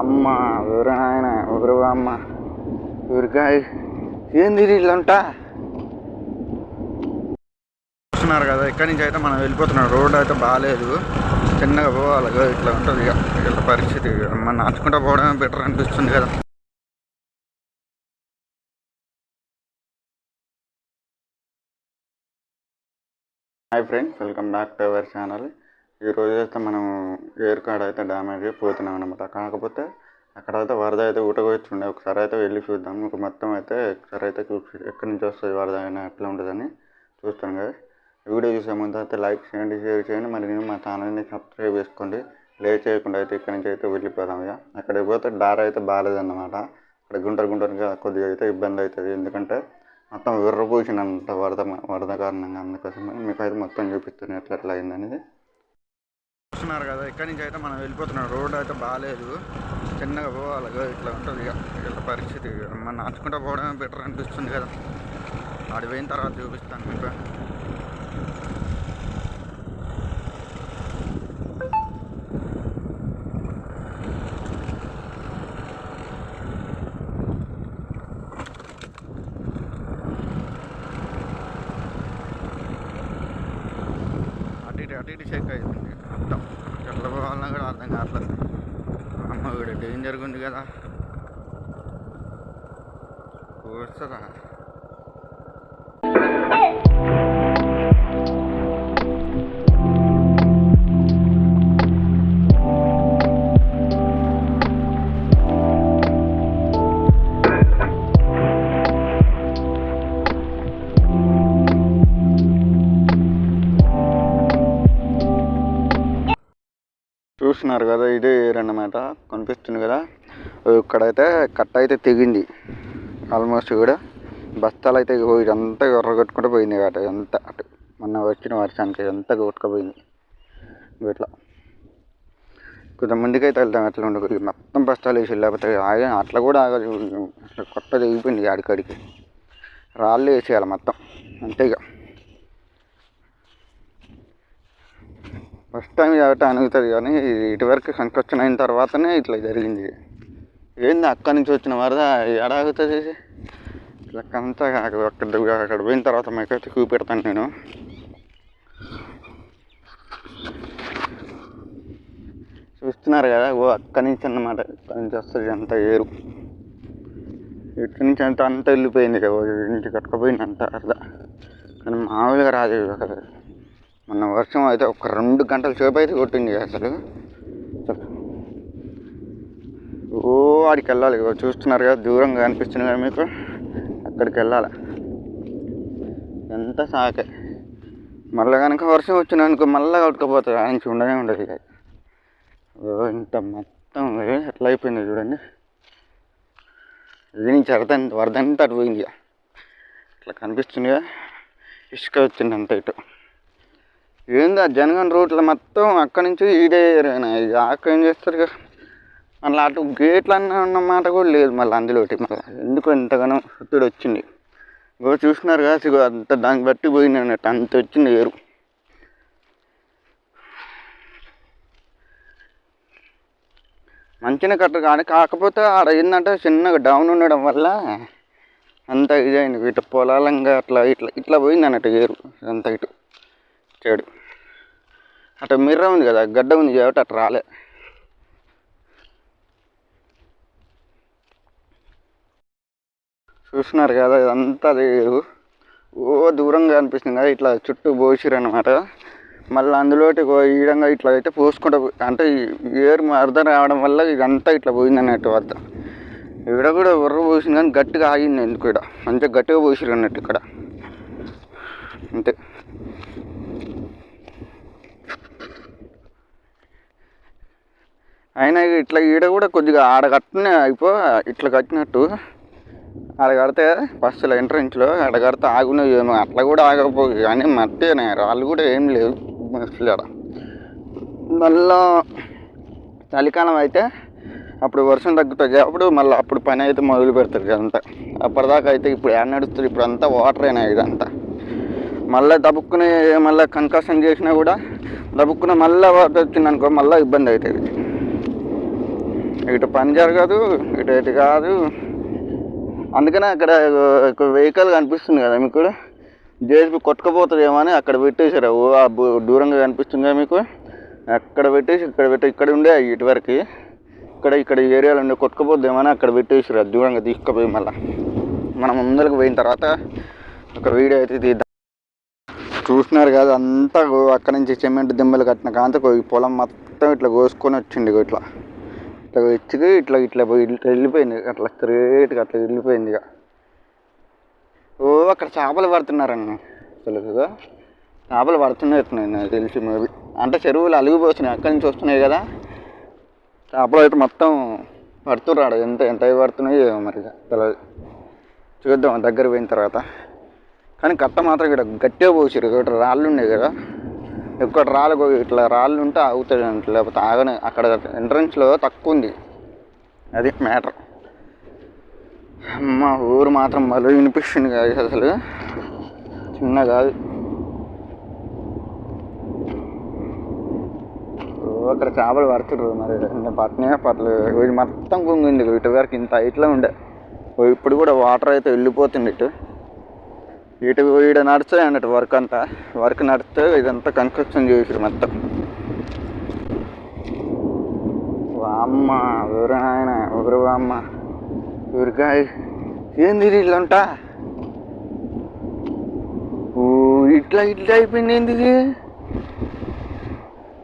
అమ్మ ఎవరు ఆయన ఎవరు అమ్మ? ఊరికాయ ఏంది ఇల్లంతా? చూస్తున్నారు కదా ఇక్కడి నుంచి అయితే మనం వెళ్ళిపోతున్నాం. రోడ్ అయితే బాగాలేదు చిన్నగా పోవాలి ఇగో ఇట్లా ఉంటుంది ఇక. ఇట్లా పరిస్థితి మనం నడుచుకుంటూ పోవడమే బెటర్ అనిపిస్తుంది కదా. Hi friends welcome back to our channel ఈరోజు అయితే మనం ఎయిర్ కార్డ్ అయితే డ్యామేజ్ పోతున్నాం అనమాట కాకపోతే అక్కడైతే వరద అయితే ఉండే ఒకసారి అయితే వెళ్ళి చూద్దాం. ఒక మొత్తం అయితే ఒకసారి అయితే చూసి ఎక్కడి నుంచి వస్తుంది వరద అయినా ఎట్లా ఉంటుందని చూస్తాను కదా వీడియో చూసే ముందు అయితే లైక్ చేయండి షేర్ చేయండి. మరి మా ఛానల్ని సబ్స్క్రైబ్ చేసుకోండి. లేట్ చేయకుండా అయితే ఇక్కడి నుంచి అయితే వెళ్ళిపోదాం ఇక. అక్కడికి పోతే దారి అయితే బాగాలేదన్నమాట అక్కడ గుంటరు గుంటరుగా కొద్దిగా అయితే ఇబ్బంది అవుతుంది. ఎందుకంటే మొత్తం విర్రపోసినంత వరద వరద కారణంగా అందుకోసం మీకు అయితే మొత్తం చూపిస్తాను ఎట్లా ఎట్లా అయిందనేది. చూస్తున్నారు కదా ఇక్కడి నుంచి అయితే మనం వెళ్ళిపోతున్నాం రోడ్ అయితే బాగాలేదు చిన్నగా పోవాలి ఇట్లా ఉంటుంది ఇక. ఇట్లా పరిస్థితి మనం నడుచుకుంటూ పోవడమే బెటర్ అనిపిస్తుంది కదా. ఆడిపోయిన తర్వాత చూపిస్తాను మీకు అటు ఇటు అటు ఇటు చెక్ అవుతుంది మొత్తం ఎట్లా అట్లా అమ్మ వీడు డేంజర్గా ఉంది కదా. వస్తుందా చూస్తున్నారు కదా ఇది ఏర్ అన్నమాట కనిపిస్తుంది కదా. ఇక్కడైతే కట్ట అయితే తెగింది. ఆల్మోస్ట్ కూడా బస్తాలు అయితే ఇదంతా ఎర్రగొట్టుకుంటూ పోయింది కాబట్టి ఎంత అటు మొన్న వచ్చిన వర్షానికి అంతా కొట్టుకుపోయింది. ఇట్లా. కొంచెం ముందుకైతే వెళ్తాం అట్లా ఉండదు మొత్తం బస్తాలు వేసి లేకపోతే ఆగే అట్లా కూడా ఆగదు. అట్లా కొత్త తెగిపోయింది ఆడికాడికి రాళ్ళు వేసేయాలి మొత్తం. అంతే ఇక ఫస్ట్ టైం కాబట్టి అనుగుతుంది కానీ ఇటువరకు కన్స్ట్రక్షన్ అయిన తర్వాతనే ఇట్లా జరిగింది. ఏంది అక్కడి నుంచి వచ్చిన వరద? ఎడాగుతుంది లెక్కంతా అంతా అక్కడ అక్కడ పోయిన తర్వాత మీకైతే చూపెడతాను నేను. చూస్తున్నారు కదా? ఓ అక్కడి నుంచి అన్నమాట. అక్కడి నుంచి వస్తుంది అంత ఏరు. ఇక్కడి నుంచి అంత అంత వెళ్ళిపోయింది కదా? ఓ ఇంటి కట్టుకుపోయింది అంత అర్థ కానీ మామూలుగా రాలేదు అక్కడ. మొన్న వర్షం అయితే ఒక రెండు గంటల సేపు అయితే కొట్టింది అసలు. ఓ ఆడికి వెళ్ళాలి చూస్తున్నారు కదా దూరంగా అనిపిస్తుంది కదా మీకు. అక్కడికి వెళ్ళాలి? ఎంత సాకే. మళ్ళీ కనుక వర్షం వచ్చింది అనుకో మళ్ళీ కొట్టుకుపోతుంది ఆయన ఉండనే ఉండదు ఇక. ఓ ఇంత మొత్తం ఎట్లా అయిపోయింది చూడండి. ఇది నుంచి వరద వరదంతా అటు పోయింది ఇక. ఇట్లా కనిపిస్తుంది కదా. ఇసుక వచ్చింది అంత ఇటు. ఏంది ఆ జనగన్ రోడ్లో మొత్తం అక్కడి నుంచి ఈడే ఏరియానా? అక్కడ ఏం చేస్తారు ఇక మళ్ళీ అటు గేట్లు అన్న మాట కూడా లేదు మళ్ళీ అందులోటి. మళ్ళీ ఎందుకు ఎంతగానో ఒత్తిడి వచ్చింది. ఇగో చూస్తున్నారు కదా ఇగో అంత దాన్ని బట్టి పోయింది అన్నట్టు. అంత వచ్చింది ఏరు మంచిగా కట్ట కానీ కాకపోతే ఆడ ఏంటంటే చిన్నగా డౌన్ ఉండడం వల్ల అంత ఇదైంది. ఇటు పొలాలంగా అట్లా ఇట్లా ఇట్లా పోయింది అన్నట్టు ఏరు అంత ఇటు చెడు. అటు మిర్ర ఉంది కదా గడ్డ ఉంది కాబట్టి అటు రాలే. చూస్తున్నారు కదా ఇదంతా లేదు. ఓ దూరంగా అనిపిస్తుంది కదా ఇట్లా చుట్టూ పోసిరనమాట మళ్ళీ అందులోటి ఓ ఈ విధంగా ఇట్లా అయితే పోసుకుంటూ అంటే ఏరు అర్థం రావడం వల్ల ఇదంతా ఇట్లా పోయింది అన్నట్టు వద్ద ఇక్కడ కూడా ఉర్ర పోసింది కానీ గట్టిగా ఆగింది ఎందుకు ఇక్కడ? మంచిగా గట్టిగా పోసిరు అన్నట్టు ఇక్కడ. అంతే. అయినా ఇట్లా ఈడ కూడా కొద్దిగా ఆడ కట్టిన అయిపో ఇట్లా కట్టినట్టు. ఆడ కడితే బస్సులో ఎంట్రెన్స్లో ఆడ కడితే ఆగునేవి ఏమో అట్లా కూడా ఆగకపో కానీ మట్టేనే రాళ్ళు కూడా ఏం లేవు. బస్సులు మళ్ళా చలికాలం అయితే అప్పుడు వర్షం తగ్గుతుంది అప్పుడు మళ్ళీ అప్పుడు పని అయితే మొదలు పెడతారు అంతా. అప్పటిదాకా అయితే ఇప్పుడు ఏడ నడుస్తుంది ఇప్పుడు అంతా వాటరేనా ఇదంతా. మళ్ళీ దబుక్కుని మళ్ళీ కన్కషన్ చేసినా కూడా దబుక్కున మళ్ళీ వాటర్ వచ్చిందనుకో మళ్ళీ ఇబ్బంది అవుతుంది. ఇటు పని జరగదు ఇటు ఇటు కాదు. అందుకనే అక్కడ వెహికల్ కనిపిస్తుంది కదా మీకు? జేసీబీ కొట్టుకుపోతుందేమో అని అక్కడ పెట్టేశారు. ఓ ఆ దూరంగా కనిపిస్తుంది కదా మీకు? అక్కడ పెట్టేసి ఇక్కడ పెట్టి ఇక్కడ ఉండే ఇటువరకు ఇక్కడ ఇక్కడ ఏరియాలో ఉండే కొట్టుకుపోద్దేమో అని అక్కడ పెట్టేసారు అది దూరంగా తీసుకుపోయి మళ్ళీ. మనం ముందరకు పోయిన తర్వాత ఒక వీడియో అయితే తీద్దాం. చూస్తున్నారు కదా అంతా అక్కడ నుంచి సిమెంట్ దిమ్మలు కట్టిన కాంత ఈ పొలం మొత్తం ఇట్లా కోసుకొని వచ్చిండు ఇట్లా. ఇట్లా వచ్చి ఇట్లా ఇట్లా పోయి ఇట్లా వెళ్ళిపోయింది అట్లా స్ట్రేట్గా అట్లా వెళ్ళిపోయింది ఇక. ఓ అక్కడ చేపలు పడుతున్నారండి అసలు చేపలు పడుతున్నాయి నాకు తెలిసి మేబీ. అంటే చెరువులు అలిగిపోతున్నాయి అక్కడి నుంచి వస్తున్నాయి కదా? చేపలు అయితే మొత్తం పడుతున్నాడు. ఎంత ఎంత అవి పడుతున్నాయో మరి ఇక. తెలియదు చూద్దాం దగ్గర పోయిన తర్వాత. కానీ కట్ట మాత్రం ఇక్కడ గట్టిగా పోసారు ఇక్కడ రాళ్ళు ఉన్నాయి కదా? ఇక్కడ రాళ్ళు ఇట్లా రాళ్ళు ఉంటే ఆగుతాడు అంటే లేకపోతే ఆగని అక్కడ ఎంట్రన్స్లో తక్కువ ఉంది. అది మ్యాటర్. అమ్మ ఊరు మాత్రం మళ్ళీ వినిపిస్తుంది కాదు అసలు. చిన్న కాదు అక్కడ చేపలు పడుతుండ్రు మరి. నేను పట్టినే పట్టలేదు. మొత్తం కుంగింది. ఇటు వరకు ఇంత హైట్లో ఉండే. ఇప్పుడు కూడా వాటర్ అయితే వెళ్ళిపోతుంది ఇటు. ఇటు ఈడ నడుస్తాయి అన్నట్టు వర్క్ అంతా. వర్క్ నడిస్తే ఇదంతా కన్స్ట్రక్షన్ చేసారు మొత్తం. అమ్మ ఎవరు నాయన ఎవరు అమ్మ ఊరికాయ ఏంది ఇది ఇట్లా ఉంటా ఓ ఇట్లా ఇట్లా అయిపోయింది ఏంది ఇది?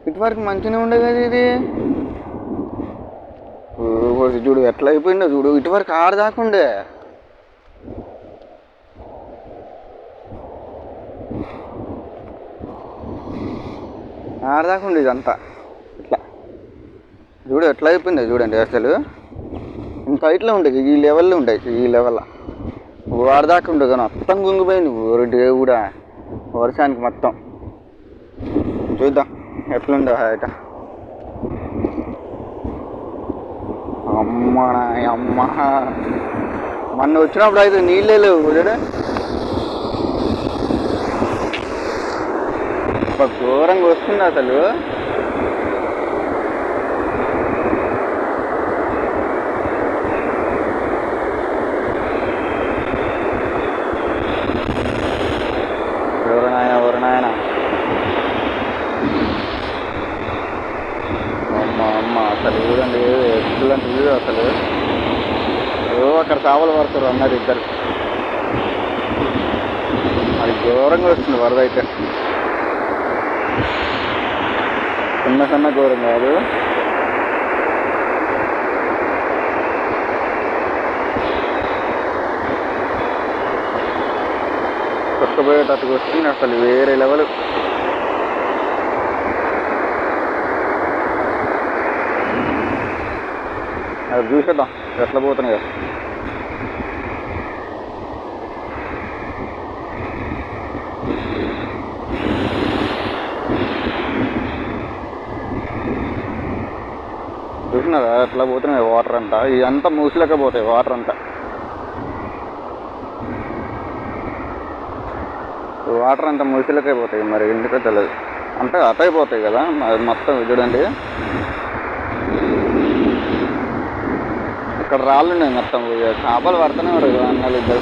ఇటువరకు మంచిగా ఉండే కదా ఇది? ఓ చూడు ఎట్లా అయిపోయిందో చూడు. ఇటువరకు ఆడదాకుండే ఆడదాకుండే ఇదంతా. ఇట్లా. చూడు ఎట్లా అయిపోయింది చూడండి అసలు. ఇంత హైట్లో ఉండేది ఈ లెవెల్లో ఉండేది ఈ లెవెల్లో వాడదాకా ఉండదు కానీ మొత్తం గుంగిపోయింది. ఊరు దేవుడా వర్షానికి మొత్తం. చూద్దాం ఎట్లుందో హైట. అమ్మ అమ్మ మొన్న వచ్చినప్పుడు అయితే నీళ్ళే లేవు చూడండి ఒక ఘోరంగా వస్తుంది అసలు. ఎవరు నాయన ఎవరు అమ్మ అమ్మ అసలు చూడండి ఎక్సలెంట్ వ్యూ అసలు. ఏవో అక్కడ చేపలు పడతారు అన్నారు ఇద్దరు. అది ఘోరంగా వస్తుంది వరద అయితే. చిన్న సన్న ఘోరం కాదు. కొట్టబోయేటట్టుకు వస్తుంది అసలు వేరే లెవెల్. అది చూసేద్దాం ఎట్లా పోతున్నాయి. కదా అట్లా పోతున్నాయి? వాటర్ అంతా. ఇదంతా మూసిలేకపోతాయి వాటర్ అంతా. వాటర్ అంతా మూసిలేకే మరి ఎందుకో తెలియదు అంటే అటైపోతాయి కదా మొత్తం చూడండి. ఇక్కడ రాళ్ళు ఉన్నాయి మొత్తం ఇక చేపలు పడుతూనే ఉన్నాయి అన్నాలు ఇద్దరు.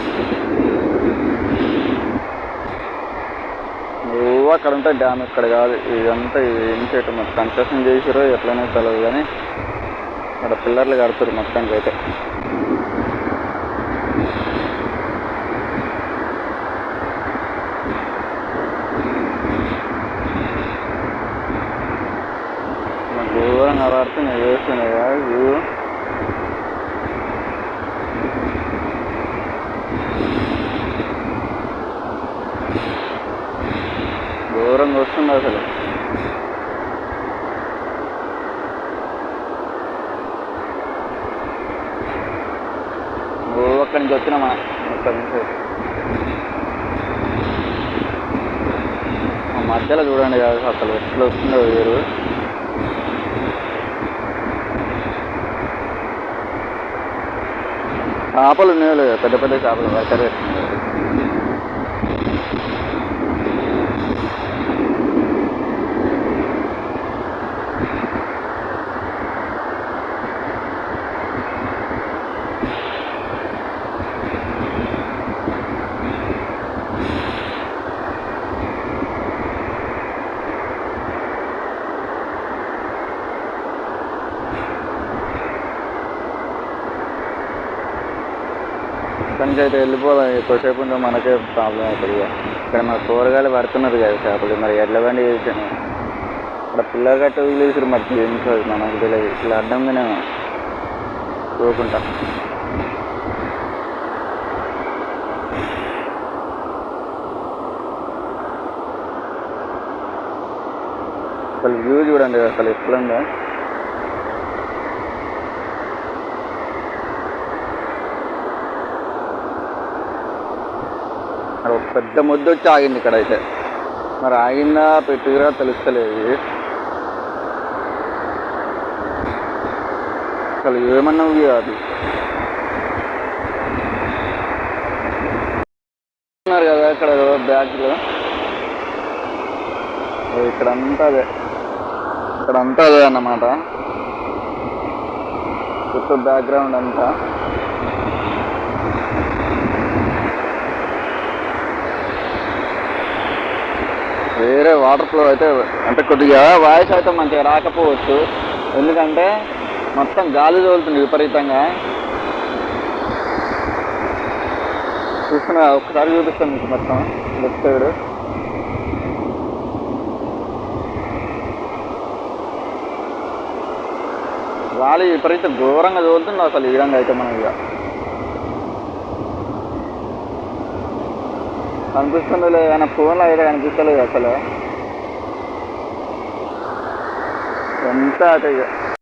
నువ్వు అక్కడ ఉంటే డ్యామ్ ఇక్కడ కాదు ఇదంతా ఏం చేయటం మొత్తం కన్స్ట్రక్షన్ చేసిరో ఎట్లనే తెలియదు కానీ అక్కడ పిల్లర్లు కడుతున్నారు మొత్తానికి అయితే నాకు ఘోరంగా పడుతున్నాయి వేస్తున్నాయి కదా ఘోరంగా వస్తుంది అసలు. ఓ అక్కడి నుంచి మధ్యలో చూడండి కాదు అసలు ఎట్లా వస్తుందో వేరు. చేపలు ఉన్నాయో లేదో పెద్ద పెద్ద చేపలు వర్కర్ ఇక్కడి నుంచి అయితే వెళ్ళిపోదాం. ఎక్కువసేపు ఉంటే మనకే ప్రాబ్లం అవుతుంది ఇక. ఇక్కడ మన కూరగాయలు పడుతున్నారు కదా చేపలు. మరి ఎడ్ల బండి చేసాను ఇక్కడ పిల్లలు గట్ట వదిలేసారు మరి ఏం మనకు తెలియదు. ఇట్లా అడ్డంగానే కోరుకుంటా అసలు వ్యూ చూడండి. అసలు ఎట్లుందో. పెద్ద ముద్ద వచ్చి ఆగింది ఇక్కడ అయితే మరి ఆగిందా పెట్టిరా తెలుస్తలేదు. అసలు ఏమన్నా ఉంది అది? ఉన్నారు కదా ఇక్కడ బ్యాగ్లో ఇక్కడ అంతా అదే. ఇక్కడంతా అదే అన్నమాట. చుట్టూ బ్యాక్గ్రౌండ్ అంతా. వేరే వాటర్ ఫ్లో అయితే అంటే కొద్దిగా వాయిస్ అయితే మంచిగా రాకపోవచ్చు. ఎందుకంటే మొత్తం గాలి తోలుతుంది విపరీతంగా. చూస్తున్నా ఒకసారి చూపిస్తాను మీకు మొత్తం. లెఫ్ట్ సైడ్ గాలి విపరీత ఘోరంగా తోలుతుంది అసలు ఈ విధంగా అయితే మనం ఇక. కనిపిస్తుంది లేదు కానీ ఫోన్లో అయితే కనిపిస్తలేదు అసలు. ఎంత అయితే